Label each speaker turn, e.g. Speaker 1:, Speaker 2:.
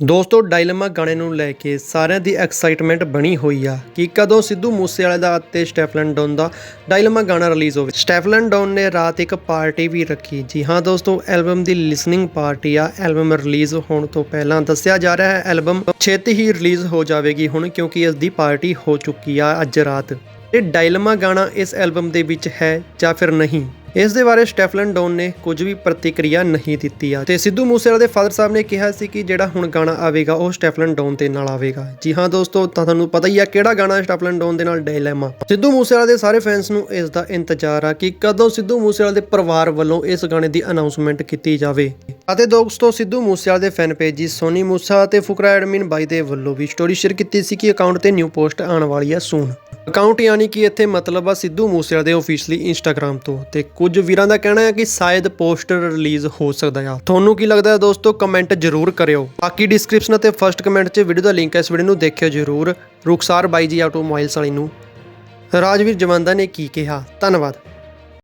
Speaker 1: ਦੋਸਤੋ, ਡਾਇਲਮਾ ਗਾਣੇ ਨੂੰ ਲੈ ਕੇ ਸਾਰਿਆਂ ਦੀ ਐਕਸਾਈਟਮੈਂਟ ਬਣੀ ਹੋਈ ਆ ਕਿ ਕਦੋਂ ਸਿੱਧੂ ਮੂਸੇਵਾਲੇ ਦਾ ਅਤੇ ਸਟੈਫਲਨ ਡੌਨ ਦਾ ਡਾਇਲਮਾ ਗਾਣਾ ਰਿਲੀਜ਼ ਹੋਵੇ। ਸਟੈਫਲਨ ਡੌਨ ਨੇ ਰਾਤ ਇੱਕ ਪਾਰਟੀ ਵੀ ਰੱਖੀ। ਜੀ ਹਾਂ ਦੋਸਤੋ, ਐਲਬਮ ਦੀ ਲਿਸਨਿੰਗ ਪਾਰਟੀ ਆ। ਐਲਬਮ ਰਿਲੀਜ਼ ਹੋਣ ਤੋਂ ਪਹਿਲਾਂ ਦੱਸਿਆ ਜਾ ਰਿਹਾ ਹੈ, ਐਲਬਮ ਛੇਤੀ ਹੀ ਰਿਲੀਜ਼ ਹੋ ਜਾਵੇਗੀ ਹੁਣ ਕਿਉਂਕਿ ਇਸ ਦੀ ਪਾਰਟੀ ਹੋ ਚੁੱਕੀ ਆ ਅੱਜ ਰਾਤ। ਇਹ ਡਾਇਲਮਾ ਗਾਣਾ ਇਸ ਐਲਬਮ ਦੇ ਵਿੱਚ ਹੈ ਜਾਂ ਫਿਰ ਨਹੀਂ? ਇਸ ਦੇ ਬਾਰੇ ਸਟੈਫਲਨ ਡੌਨ ਨੇ ਕੁਝ ਵੀ ਪ੍ਰਤੀਕਿਰਿਆ ਨਹੀਂ ਦਿੱਤੀ ਆ। ਤੇ ਸਿੱਧੂ ਮੂਸੇਵਾਲੇ ਦੇ ਫਾਦਰ ਸਾਹਿਬ ਨੇ ਕਿਹਾ ਸੀ ਕਿ ਜਿਹੜਾ ਹੁਣ ਗਾਣਾ ਆਵੇਗਾ, ਉਹ ਸਟੈਫਲਨ ਡੌਨ ਦੇ ਨਾਲ ਆਵੇਗਾ। ਜੀ ਹਾਂ ਦੋਸਤੋ, ਤਾਂ ਤੁਹਾਨੂੰ ਪਤਾ ਹੀ ਆ ਕਿਹੜਾ ਗਾਣਾ ਸਟੈਫਲਨ ਡੌਨ ਦੇ ਨਾਲ ਡਾਇਲੇਮਾ। ਸਿੱਧੂ ਮੂਸੇਵਾਲੇ ਦੇ ਸਾਰੇ ਫੈਨਸ ਨੂੰ ਇਸ ਦਾ ਇੰਤਜ਼ਾਰ ਆ ਕਿ ਕਦੋਂ ਸਿੱਧੂ ਮੂਸੇਵਾਲੇ ਦੇ ਪਰਿਵਾਰ ਵੱਲੋਂ ਇਸ ਗਾਣੇ ਦੀ ਅਨਾਉਂਸਮੈਂਟ ਕੀਤੀ ਜਾਵੇ। ਅਤੇ ਦੋਸਤੋ, ਸਿੱਧੂ ਮੂਸੇਵਾਲੇ ਦੇ ਫੈਨ ਪੇਜੀ ਸੋਨੀ ਮੂਸਾ ਅਤੇ ਫੁਕਰਾ ਐਡਮਿਨ ਬਾਈ ਦੇ ਵੱਲੋਂ ਵੀ ਸਟੋਰੀ ਸ਼ੇਅਰ ਕੀਤੀ ਸੀ ਕਿ ਅਕਾਊਂਟ ਤੇ ਨਿਊ ਪੋਸਟ ਆਉਣ ਵਾਲੀ ਆ ਸੂਨ ਅਕਾਊਂਟ ਯਾਨੀ ਕਿ ਇੱਥੇ ਮਤਲਬ ਆ ਸਿੱਧੂ ਮੂਸੇਵਾਲੇ ਦੇ ਆਫੀਸ਼ੀਅਲੀ ਇੰਸਟਾਗ੍ਰam ਤੋਂ ਤੇ ਕੁਝ ਵੀਰਾਂ ਦਾ ਕਹਿਣਾ ਹੈ ਕਿ ਸ਼ਾਇਦ ਪੋਸਟਰ ਰਿਲੀਜ਼ ਹੋ ਸਕਦਾ ਆ। ਤੁਹਾਨੂੰ ਕੀ ਲੱਗਦਾ ਹੈ ਦੋਸਤੋ? ਕਮੈਂਟ ਜ਼ਰੂਰ ਕਰਿਓ। ਬਾਕੀ ਡਿਸਕ੍ਰਿਪਸ਼ਨ ਅਤੇ ਫਰਸਟ ਕਮੈਂਟ 'ਚ ਵੀਡੀਓ ਦਾ ਲਿੰਕ ਹੈ, ਇਸ ਵੀਡੀਓ ਨੂੰ ਦੇਖਿਓ ਜ਼ਰੂਰ। ਰੁਖਸਾਰ ਬਾਈ ਜੀ ਆਟੋਮੋਬਾਈਲਸ ਵਾਲੀ ਨੂੰ। ਰਾਜਵੀਰ ਜਵੰਦਾ ਨੇ ਕੀ ਕਿਹਾ? ਧੰਨਵਾਦ।